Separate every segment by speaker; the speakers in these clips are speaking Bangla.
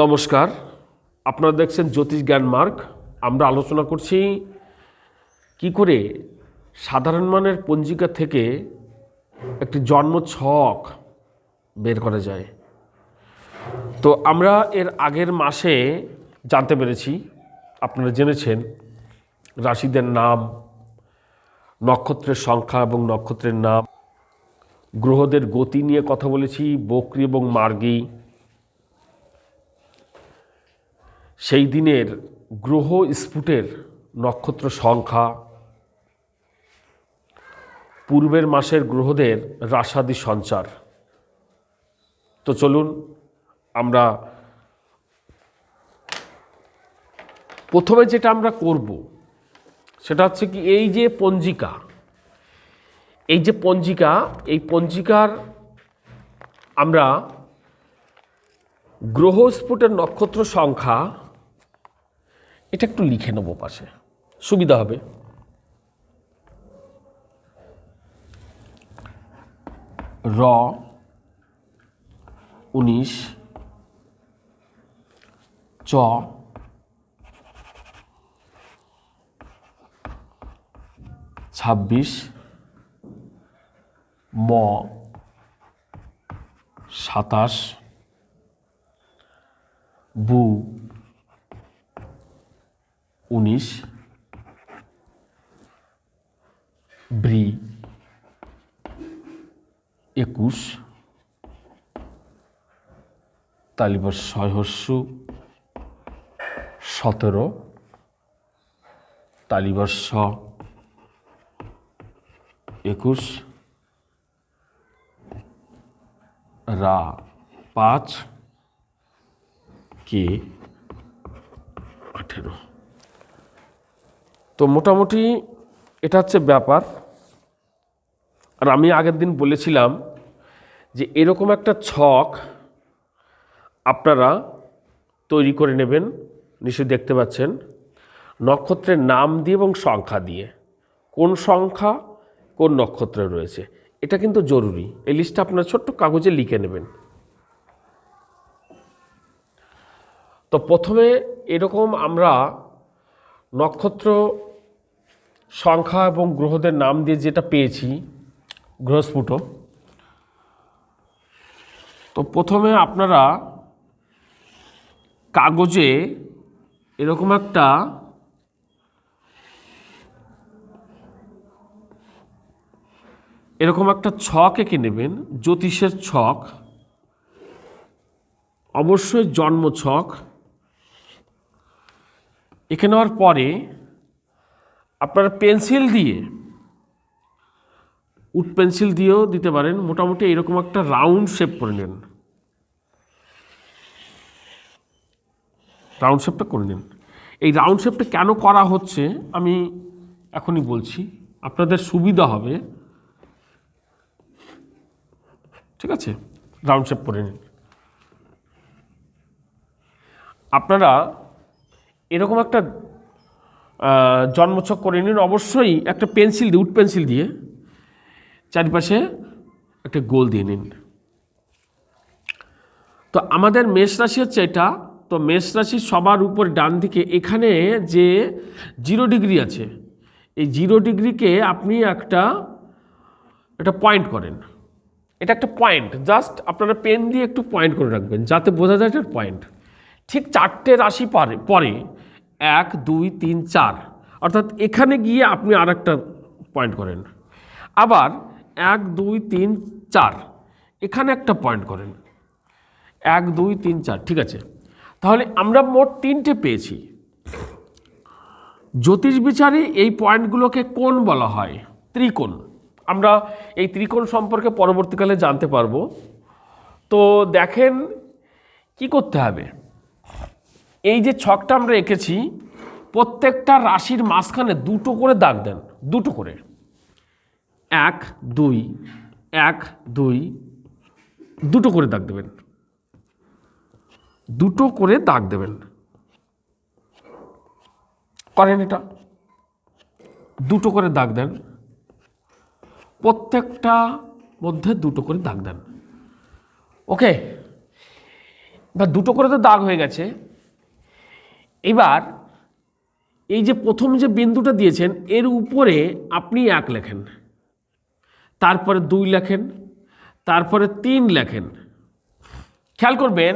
Speaker 1: নমস্কার। আপনারা দেখছেন জ্যোতিষ জ্ঞান মার্গ আমরা আলোচনা করছি কি করে সাধারণ মানের পঞ্জিকা থেকে একটি জন্ম ছক বের করা যায়। তো আমরা এর আগের মাসে জানতে পেরেছি, আপনারা জেনেছেন, রাশিদের নাম, নক্ষত্রের সংখ্যা এবং নক্ষত্রের নাম, গ্রহদের গতি নিয়ে কথা বলেছি, বকরি এবং মার্গী সেই দিনের গ্রহ স্ফুটের নক্ষত্র সংখ্যা, পূর্বের মাসের গ্রহদের রাসাদি সঞ্চার। তো চলুন আমরা প্রথমে যেটা আমরা করব, সেটা হচ্ছে কি এই যে পঞ্জিকা, এই যে পঞ্জিকা, এই পঞ্জিকার আমরা গ্রহস্ফুটের নক্ষত্র সংখ্যা এটা একটু লিখে নেব পাশে। সুবিধা হবে। র উনিশ চ ছাব্বিশ ম সাতাশ বু উনিশ ব্রি একুশ তালিবার সহস্য সতেরো তালিবর্ষ একুশ রা পাঁচ কে আঠেরো। তো মোটামুটি এটা হচ্ছে ব্যাপার। আর আমি আগের দিন বলেছিলাম যে এরকম একটা ছক আপনারা তৈরি করে নেবেন, নিশ্চয়ই দেখতে পাচ্ছেন, নক্ষত্রের নাম দিয়ে এবং সংখ্যা দিয়ে। কোন সংখ্যা, কোন নক্ষত্রে রয়েছে। এটা কিন্তু জরুরি। এই লিস্টটা আপনার ছোট্ট কাগজে লিখে নেবেন। তো প্রথমে এরকম আমরা নক্ষত্র সংখ্যা এবং গ্রহদের নাম দিয়ে যেটা পেয়েছি, গ্রহস্ফুট। তো প্রথমে আপনারা কাগজে এরকম একটা এরকম একটা ছক এঁকে নেবেন, জ্যোতিষের ছক, অবশ্যই জন্ম ছক এঁকে নেওয়ার পরে আপনারা পেন্সিল দিয়ে উড পেন্সিল দিয়েও দিতে পারেন। মোটামুটি এরকম একটা রাউন্ড শেপ করে নেন। রাউন্ড শেপটা করে নিন। এই রাউন্ড শেপটা কেন করা হচ্ছে, আমি এখনই বলছি। আপনাদের সুবিধা হবে। ঠিক আছে? রাউন্ড শেপ করে নিন। আপনারা এরকম একটা জন্মছক করে নিন। অবশ্যই একটা পেন্সিল দিয়ে, উড পেন্সিল দিয়ে চারিপাশে একটা গোল দিয়ে নিন। তো আমাদের মেষ রাশি হচ্ছে এটা। তো মেষ রাশি সবার উপর ডান দিকে এখানে যে জিরো ডিগ্রি আছে, এই জিরো ডিগ্রিকে আপনি একটা একটা পয়েন্ট করেন। এটা একটা পয়েন্ট, জাস্ট আপনারা পেন দিয়ে একটু পয়েন্ট করে রাখবেন, যাতে বোঝা যায় এটা পয়েন্ট। ঠিক চারটে রাশি পরে পরে এক, দুই, তিন, চার। অর্থাৎ এখানে গিয়ে আপনি আর একটা পয়েন্ট করেন। আবার এক, দুই, তিন, চার। এখানে একটা পয়েন্ট করেন। এক, দুই, তিন, চার। ঠিক আছে? তাহলে আমরা মোট তিনটে পেয়েছি। জ্যোতিষ বিচারে এই পয়েন্টগুলোকে কোণ বলা হয়? ত্রিকোণ। আমরা এই ত্রিকোণ সম্পর্কে পরবর্তীকালে জানতে পারব। তো দেখেন কি করতে হবে? এই যে ছকটা আমরা এঁকেছি, প্রত্যেকটা রাশির মাঝখানে দুটো করে দাগ দেন, দুটো করে। এক, দুই এক, দুই, দুটো করে দাগ দেবেন। দুটো করে দাগ দেবেন। করেন এটা। দুটো করে দাগ দেন। প্রত্যেকটা মধ্যে দুটো করে দাগ দেন। ওকে? বা দুটো করে তো দাগ হয়ে গেছে। এবার এই যে প্রথম যে বিন্দুটা দিয়েছেন, এর উপরে আপনি এক লেখেন, তারপরে দুই লেখেন, তারপরে তিন লেখেন। খেয়াল করবেন,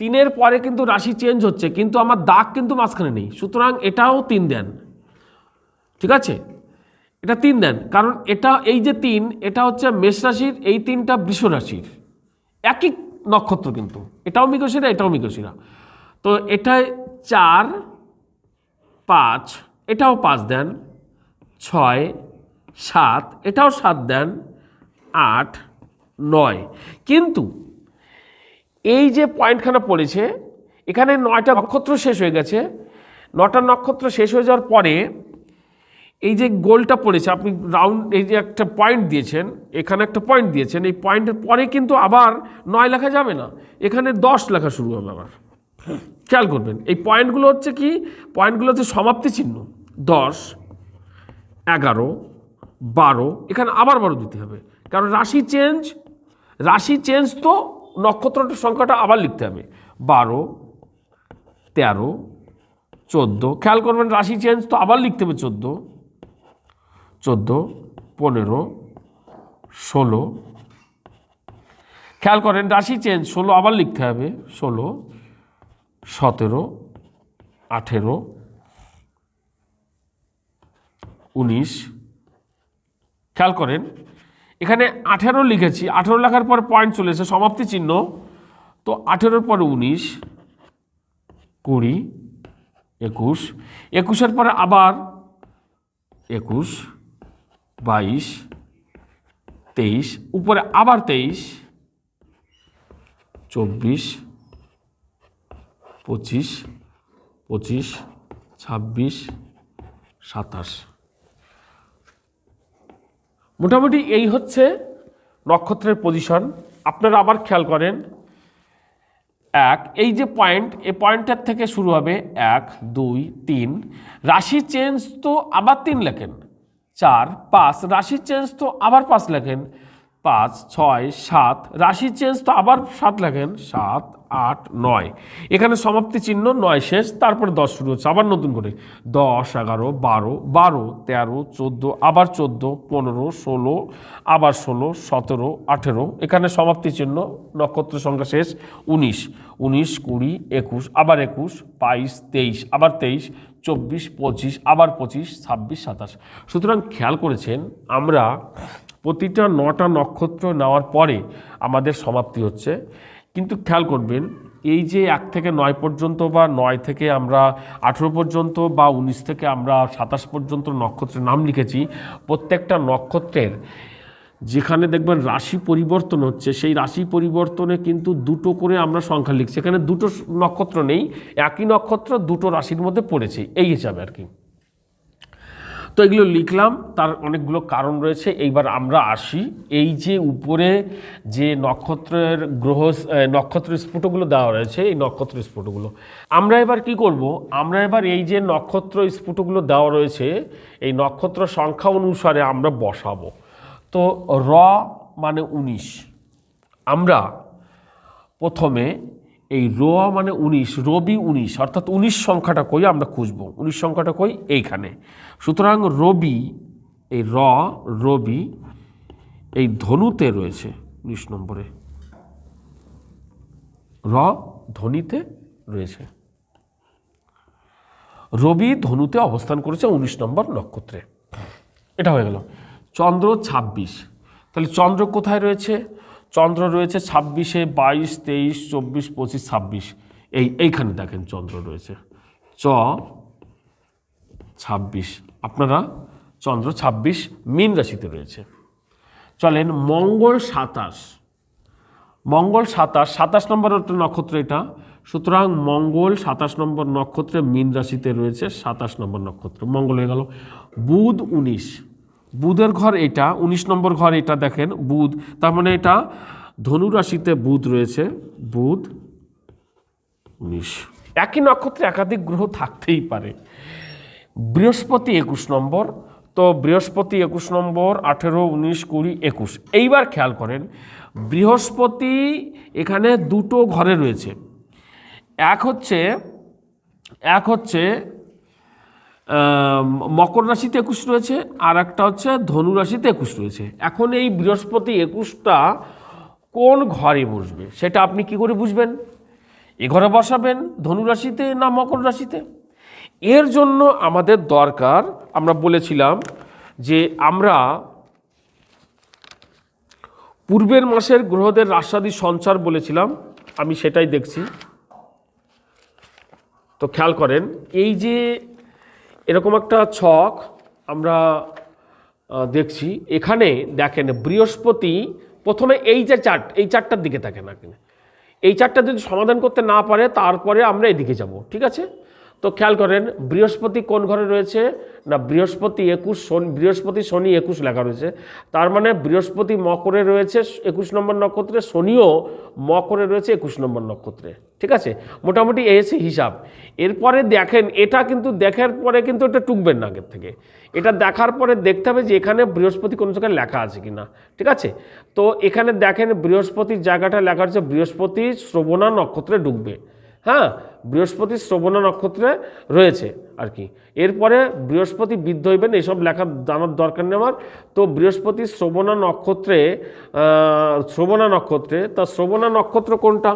Speaker 1: তিনের পরে কিন্তু রাশি চেঞ্জ হচ্ছে, কিন্তু আমার দাগ কিন্তু মাঝখানে নেই, সুতরাং এটাও তিন দেন। ঠিক আছে? এটা তিন দেন, কারণ এটা, এই যে তিন, এটা হচ্ছে মেষ রাশির, এই তিনটা বৃষ রাশির। একই নক্ষত্র কিন্তু, এটাও মৃগশিরা এটাও মৃগশিরা। তো এটায় চার, পাঁচ, এটাও পাঁচ দেন, ছয়, সাত, এটাও সাত দেন, আট, নয়। কিন্তু এই যে পয়েন্টখানা পড়েছে, এখানে নয়টা নক্ষত্র শেষ হয়ে গেছে। নটা নক্ষত্র শেষ হয়ে যাওয়ার পরে এই যে গোলটা পড়েছে, আপনি রাউন্ড এই যে একটা পয়েন্ট দিয়েছেন, এখানে একটা পয়েন্ট দিয়েছেন, এই পয়েন্টের পরে কিন্তু আবার নয় লেখা যাবে না। এখানে দশ লেখা শুরু হবে আবার। খেয়াল করবেন, এই পয়েন্টগুলো হচ্ছে কি? পয়েন্টগুলো হচ্ছে সমাপ্তি চিহ্ন, দশ, এগারো, বারো, এখানে আবার বারো দিতে হবে। কারণ রাশি চেঞ্জ রাশি চেঞ্জ তো নক্ষত্রটার সংখ্যাটা আবার লিখতে হবে। বারো, তেরো, চোদ্দ, খেয়াল করবেন রাশি চেঞ্জ তো আবার লিখতে হবে চোদ্দ চোদ্দ, পনেরো, ষোলো। খেয়াল করেন রাশি চেঞ্জ ষোলো আবার লিখতে হবে, ষোলো সতেরো, আঠেরো, উনিশ। খেয়াল করেন, এখানে আঠেরো লিখেছি, আঠেরো লেখার পর পয়েন্ট চলে এসে সমাপ্তি চিহ্ন। তো আঠেরোর পরে উনিশ, কুড়ি, একুশ, একুশের পরে আবার একুশ, বাইশ, তেইশ, উপরে আবার তেইশ, চব্বিশ পঁচিশ পঁচিশ, ছাব্বিশ, সাতাশ। মোটামুটি এই হচ্ছে নক্ষত্রের পজিশন আপনারা আবার খেয়াল করেন, এক, এই যে পয়েন্ট এই পয়েন্টের থেকে শুরু হবে এক, দুই, তিন। রাশি চেঞ্জ তো আবার তিন লেখেন। চার, পাঁচ, রাশি চেঞ্জ তো আবার পাঁচ লেখেন। পাঁচ, ছয়, সাত, রাশি চেঞ্জ তো আবার সাত লেখেন। সাত আট, নয়। এখানে সমাপ্তি চিহ্ন, নয় শেষ, তারপরে দশ শুরু হচ্ছে। আবার নতুন করে। দশ, এগারো, বারো বারো, তেরো, চোদ্দ, আবার চোদ্দ, পনেরো, ষোলো, আবার ষোলো, সতেরো, আঠেরো। এখানে সমাপ্তি চিহ্ন, নক্ষত্র সংখ্যা শেষ, উনিশ। উনিশ, কুড়ি, একুশ, আবার একুশ, বাইশ, তেইশ, আবার তেইশ, চব্বিশ, পঁচিশ, আবার পঁচিশ, ছাব্বিশ, সাতাশ। সুতরাং খেয়াল করেছেন, আমরা প্রতিটা নটা নক্ষত্র নেওয়ার পরে আমাদের সমাপ্তি হচ্ছে। কিন্তু খেয়াল করবেন, এই যে এক থেকে নয় পর্যন্ত বা নয় থেকে আমরা আঠেরো পর্যন্ত বা উনিশ থেকে আমরা সাতাশ পর্যন্ত নক্ষত্রের নাম লিখেছি, প্রত্যেকটা নক্ষত্রের যেখানে দেখবেন রাশি পরিবর্তন হচ্ছে, সেই রাশি পরিবর্তনে কিন্তু দুটো করে আমরা সংখ্যা লিখছি। এখানে দুটো নক্ষত্র নেই, একই নক্ষত্র দুটো রাশির মধ্যে পড়েছে, এই হিসাবে আর কি। তো এগুলো লিখলাম, তার অনেকগুলো কারণ রয়েছে। এইবার আমরা আসি। এই যে উপরে যে নক্ষত্রের গ্রহ নক্ষত্র স্ফুটগুলো দেওয়া রয়েছে, এই নক্ষত্র স্ফুটগুলো। আমরা এবার কি করব? আমরা এবার এই যে নক্ষত্র স্ফুটগুলো দেওয়া রয়েছে, এই নক্ষত্র সংখ্যা অনুসারে আমরা বসাবো। তো র মানে উনিশ। আমরা প্রথমে এই রো মানে উনিশ, রবি উনিশ, অর্থাৎ উনিশ সংখ্যাটা কই আমরা খুঁজবো? উনিশ সংখ্যাটা কই? এইখানে। সুতরাং রবি, এই র, রবি, এই ধনুতে রয়েছে, উনিশ নম্বরে। র ধনিতে রয়েছে। রবি ধনুতে অবস্থান করেছে উনিশ নম্বর নক্ষত্রে। এটা হয়ে গেল। চন্দ্র ছাব্বিশ। তাহলে চন্দ্র কোথায় রয়েছে? চন্দ্র রয়েছে ছাব্বিশে বাইশ, তেইশ, চব্বিশ, পঁচিশ, ছাব্বিশ। এই এইখানে দেখেন চন্দ্র রয়েছে। চ, ছাব্বিশ। আপনারা চন্দ্র, ছাব্বিশ মীন রাশিতে রয়েছে। চলেন মঙ্গল সাতাশ। মঙ্গল সাতাশ সাতাশ নম্বর নক্ষত্র এটা। সুতরাং মঙ্গল সাতাশ নম্বর নক্ষত্রে মীন রাশিতে রয়েছে সাতাশ নম্বর নক্ষত্র। মঙ্গল হয়ে গেল। বুধ উনিশ। বুধের ঘর এটা, উনিশ নম্বর ঘর এটা দেখেন, বুধ। তার মানে এটা ধনুরাশিতে বুধ রয়েছে, বুধ, উনিশ। একই নক্ষত্রে একাধিক গ্রহ থাকতেই পারে। বৃহস্পতি একুশ নম্বর, তো বৃহস্পতি একুশ নম্বর, আঠেরো, উনিশ, কুড়ি, একুশ। এইবার খেয়াল করেন, বৃহস্পতি এখানে দুটো ঘরে রয়েছে। এক হচ্ছে এক হচ্ছে মকর রাশিতে একুশ রয়েছে, আর একটা হচ্ছে ধনু রাশিতে একুশ রয়েছে। এখন এই বৃহস্পতি একুশটা কোন ঘরে বসবে, সেটা আপনি কি করে বুঝবেন? এ ঘরে বসাবেন ধনু রাশিতে না মকর রাশিতে? এর জন্য আমাদের দরকার, আমরা বলেছিলাম যে আমরা পূর্বের মাসের গ্রহদের রাসাদি সঞ্চার বলেছিলাম, আমি সেটাই দেখছি। তো খেয়াল করেন, এই যে এরকম একটা ছক আমরা দেখছি। এখানে দেখেন, বৃহস্পতি প্রথমে এই যে চার্ট, এই চারটার দিকে থাকে না এই চারটা যদি সমাধান করতে না পারে, তারপরে আমরা এদিকে যাব, ঠিক আছে? তো খেয়াল করেন, বৃহস্পতি কোন ঘরে রয়েছে? না, বৃহস্পতি একুশ শনি, বৃহস্পতি শনি একুশ লেখা রয়েছে। তার মানে বৃহস্পতি মকরে রয়েছে একুশ নম্বর নক্ষত্রে, শনিও মকরে রয়েছে একুশ নম্বর নক্ষত্রে। ঠিক আছে? মোটামুটি এসে হিসাব। এরপরে দেখেন, এটা কিন্তু দেখার পরে কিন্তু এটা টুকবেন না আগের থেকে। এটা দেখার পরে দেখতে হবে যে এখানে বৃহস্পতি কোন জায়গায় লেখা আছে কি না ঠিক আছে? তো এখানে দেখেন, বৃহস্পতির জায়গাটা লেখা আছে বৃহস্পতি শ্রবণা নক্ষত্রে ঢুকবে হ্যাঁ বৃহস্পতি শ্রবণা নক্ষত্রে রয়েছে আর কি। এরপরে বৃহস্পতি বৃদ্ধ হইবেন, এসব লেখা জানার দরকার নেই আমার। তো বৃহস্পতি শ্রবণা নক্ষত্রে শ্রবণা নক্ষত্রে, তা শ্রবণা নক্ষত্র কোনটা?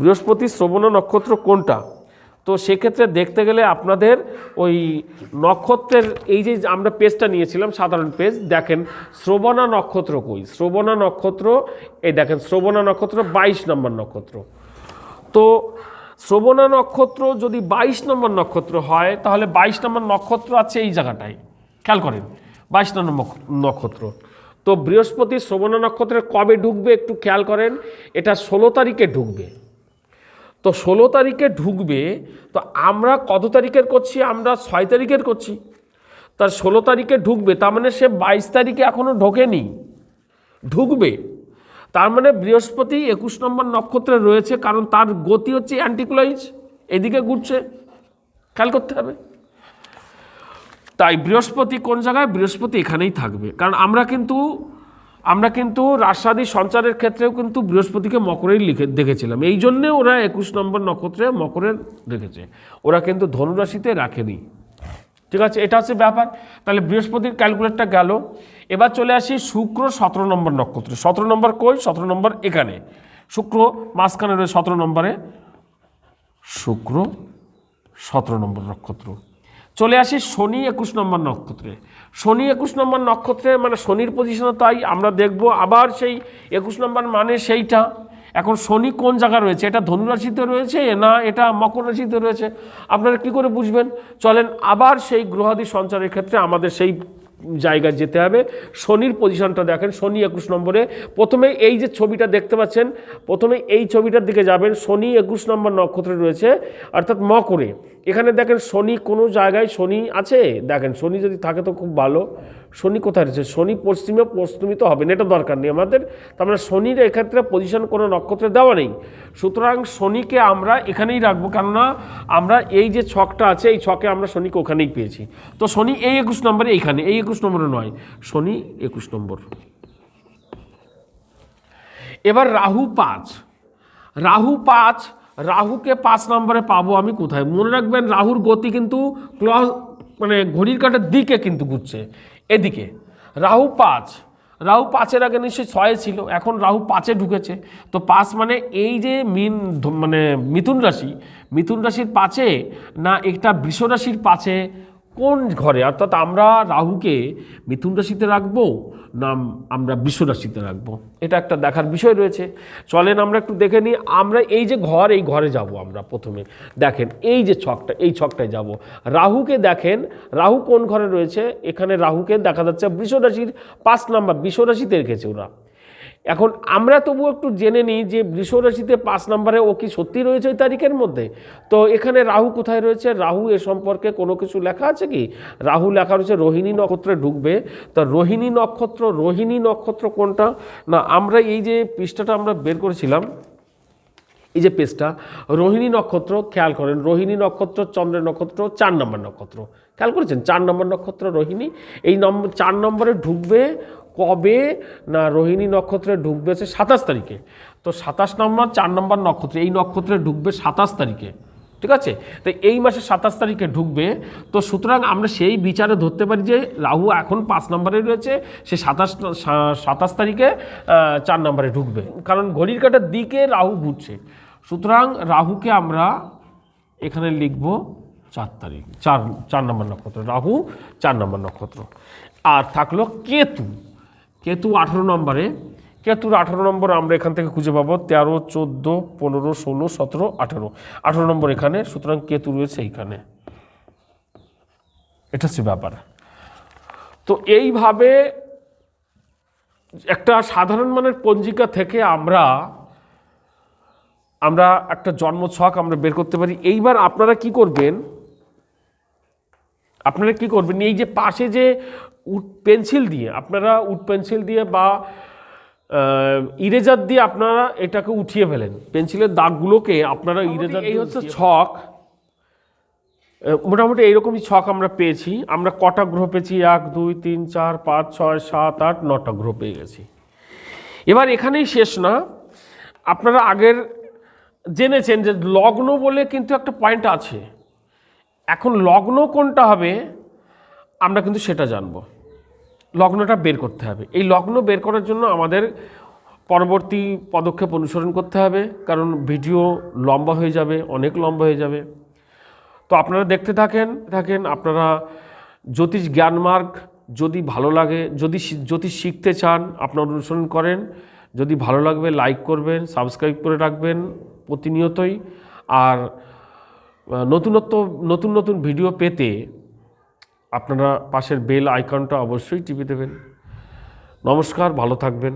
Speaker 1: বৃহস্পতি শ্রবণা নক্ষত্র কোনটা? তো সেক্ষেত্রে দেখতে গেলে আপনাদের ওই নক্ষত্রের, এই যে আমরা পেজটা নিয়েছিলাম, সাধারণ পেজ দেখেন শ্রবণা নক্ষত্র কই? শ্রবণা নক্ষত্র, এই দেখেন, শ্রবণা নক্ষত্র বাইশ নম্বর নক্ষত্র। তো শ্রবণা নক্ষত্র যদি বাইশ নম্বর নক্ষত্র হয়, তাহলে বাইশ নম্বর নক্ষত্র আছে এই জায়গাটায়। খেয়াল করেন, বাইশ নম্বর নক্ষত্র। তো বৃহস্পতি শ্রবণা নক্ষত্রে কবে ঢুকবে একটু খেয়াল করেন, এটা ষোলো তারিখে ঢুকবে। তো ষোলো তারিখে ঢুকবে, তো আমরা কত তারিখের করছি? আমরা ছয় তারিখের করছি। তার ষোলো তারিখে ঢুকবে, তার মানে সে বাইশ তারিখে এখনও ঢোকেনি। ঢুকবে। তার মানে বৃহস্পতি একুশ নম্বর নক্ষত্রে রয়েছে, কারণ তার গতি হচ্ছে অ্যান্টিক্লয়েজ এদিকে ঘুরছে। খেয়াল করতে হবে। তাই বৃহস্পতি কোন জায়গায়? বৃহস্পতি এখানেই থাকবে। কারণ আমরা কিন্তু আমরা কিন্তু রাজসাদী সঞ্চারের ক্ষেত্রেও কিন্তু বৃহস্পতিকে মকরেই লিখে, দেখেছিলাম। এই জন্যে ওরা একুশ নম্বর নক্ষত্রে মকরের রেখেছে। ওরা কিন্তু ধনুরাশিতে রাখেনি। ঠিক আছে? এটা হচ্ছে ব্যাপার। তাহলে বৃহস্পতির ক্যালকুলেটটা গেল। এবার চলে আসি শুক্র সতেরো নম্বর নক্ষত্র। সতেরো নম্বর কই? সতেরো নম্বর এখানে। শুক্র মাঝখানে রয়েছে সতেরো নম্বরে। শুক্র সতেরো নম্বর নক্ষত্র। চলে আসি শনি একুশ নম্বর নক্ষত্রে। শনি একুশ নম্বর নক্ষত্রে মানে শনির পজিশনও তাই। আমরা দেখব আবার সেই একুশ নম্বর মানে সেইটা। এখন শনি কোন জায়গায় রয়েছে? এটা ধনুরাশিতে রয়েছে না এটা মকর রাশিতে রয়েছে? আপনারা কি করে বুঝবেন? চলেন আবার সেই গ্রহাদি সঞ্চারের ক্ষেত্রে আমাদের সেই জায়গায় যেতে হবে। শনির পজিশনটা দেখেন, শনি একুশ নম্বরে। প্রথমে এই যে ছবিটা দেখতে পাচ্ছেন, প্রথমে এই ছবিটার দিকে যাবেন, শনি একুশ নম্বর নক্ষত্রে রয়েছে, অর্থাৎ মকরে। এখানে দেখেন, শনি কোনো জায়গায় শনি আছে? দেখেন, শনি যদি থাকে তো খুব ভালো। শনি কোথায় রয়েছে? শনি পশ্চিমে পশ্চিমিত হবে না এটা দরকার নেই আমাদের। তার মানে শনির এক্ষেত্রে পজিশন কোনো নক্ষত্রে দেওয়া নেই। সুতরাং শনিকে আমরা এখানেই রাখব, কেননা আমরা এই যে ছকটা আছে, এই ছকে আমরা শনিকে ওখানেই পেয়েছি। তো শনি এই একুশ নম্বরে এইখানে, এই একুশ নম্বরে নয়, শনি একুশ নম্বর। এবার রাহু পাঁচ। রাহু পাঁচ, রাহুকে পাঁচ নম্বরে পাবো আমি কোথায়? মনে রাখবেন রাহুর গতি কিন্তু ক্লস মানে ঘড়ির কাটার দিকে কিন্তু ঘুরছে। এদিকে, রাহু পাঁচ। রাহু পাঁচের আগে নিশ্চয়ই ছয়ে ছিল, এখন রাহু পাঁচে ঢুকেছে। তো পাঁচ মানে এই যে মিন মানে মিথুন রাশি, মিথুন রাশির পাঁচে না একটা বৃষ রাশির পাঁচে কোন ঘরে? অর্থাৎ আমরা রাহুকে মিথুন রাশিতে রাখব না আমরা বৃষ রাশিতে রাখব? এটা একটা দেখার বিষয় রয়েছে। চলেন আমরা একটু দেখে নিই, আমরা এই যে ঘর, এই ঘরে যাব আমরা প্রথমে। দেখেন, এই যে ছকটা, এই ছকটায় যাব। রাহুকে দেখেন, রাহু কোন ঘরে রয়েছে? এখানে রাহুকে দেখা যাচ্ছে বৃষ রাশির পাঁচ নাম্বার, বৃষ রাশিতে রেখেছে ওরা। এখন আমরা তবু একটু জেনে নিই যে বৃষ রাশিতে পাঁচ নম্বরে ও কি সত্যি রয়েছে ওই তারিখের মধ্যে? তো এখানে রাহু কোথায় রয়েছে? রাহু এ সম্পর্কে কোনো কিছু লেখা আছে কি? রাহু লেখা রয়েছে রোহিণী নক্ষত্রে ঢুকবে। তা রোহিণী নক্ষত্র রোহিণী নক্ষত্র কোনটা? না, আমরা এই যে পৃষ্ঠাটা আমরা বের করেছিলাম এই যে পেজটা, রোহিণী নক্ষত্র খেয়াল করেন, রোহিণী নক্ষত্র, চন্দ্রের নক্ষত্র, চার নম্বর নক্ষত্র। খেয়াল করেছেন? চার নম্বর নক্ষত্র, রোহিণী। এই নম্বর চার নম্বরে ঢুকবে কবে? না, রোহিণী নক্ষত্রে ঢুকবে হচ্ছে সাতাশ তারিখে। তো সাতাশ নম্বর, চার নম্বর নক্ষত্র, এই নক্ষত্রে ঢুকবে সাতাশ তারিখে। ঠিক আছে? তো এই মাসের সাতাশ তারিখে ঢুকবে। তো সুতরাং আমরা সেই বিচারে ধরতে পারি যে রাহু এখন পাঁচ নম্বরে রয়েছে, সে সাতাশ সাতাশ তারিখে চার নম্বরে ঢুকবে। কারণ ঘড়ির কাটার দিকে রাহু ঘুরছে। সুতরাং রাহুকে আমরা এখানে লিখব চার তারিখ, চার চার নম্বর নক্ষত্র, রাহু চার নম্বর নক্ষত্র। আর থাকল কেতু কেতু আঠেরো নম্বরে। কেতুর আঠেরো নম্বর আমরা এখান থেকে খুঁজে পাবো তেরো, চোদ্দ, পনেরো, ষোলো, সতেরো, আঠেরো। আঠেরো নম্বর এখানে, সুতরাং কেতু রয়েছে এইখানে। এটা হচ্ছে ব্যাপার। তো এইভাবে একটা সাধারণ মানের পঞ্জিকা থেকে আমরা আমরা একটা জন্ম ছক আমরা বের করতে পারি। এইবার আপনারা কি করবেন? আপনারা কি করবেন? এই যে পাশে যে উড পেন্সিল দিয়ে আপনারা উড পেন্সিল দিয়ে বা ইরেজার দিয়ে আপনারা এটাকে উঠিয়ে ফেলেন। পেন্সিলের দাগগুলোকে আপনারা ইরেজার এই হচ্ছে ছক। মোটামুটি এইরকমই ছক আমরা পেয়েছি। আমরা কটা গ্রহ পেয়েছি? এক দুই তিন চার পাঁচ ছয় সাত আট নটা গ্রহ পেয়ে গেছি। এবার এখানেই শেষ না। আপনারা আগের জেনেছেন যে লগ্ন বলে কিন্তু একটা পয়েন্ট আছে। এখন লগ্ন কোনটা হবে, আমরা কিন্তু সেটা জানব। লগ্নটা বের করতে হবে। এই লগ্ন বের করার জন্য আমাদের পরবর্তী পদক্ষেপ অনুসরণ করতে হবে, কারণ ভিডিও লম্বা হয়ে যাবে, অনেক লম্বা হয়ে যাবে। তো আপনারা দেখতে থাকেন থাকেন, আপনারা জ্যোতিষ জ্ঞানমার্গ যদি ভালো লাগে, যদি জ্যোতিষ শিখতে চান, আপনারা অনুসরণ করেন। যদি ভালো লাগবে লাইক করবেন সাবস্ক্রাইব করে রাখবেন প্রতিনিয়তই। আর নতুনত্ব, নতুন নতুন ভিডিও পেতে আপনারা পাশের বেল আইকনটা অবশ্যই টিপে দেবেন। নমস্কার, ভালো থাকবেন।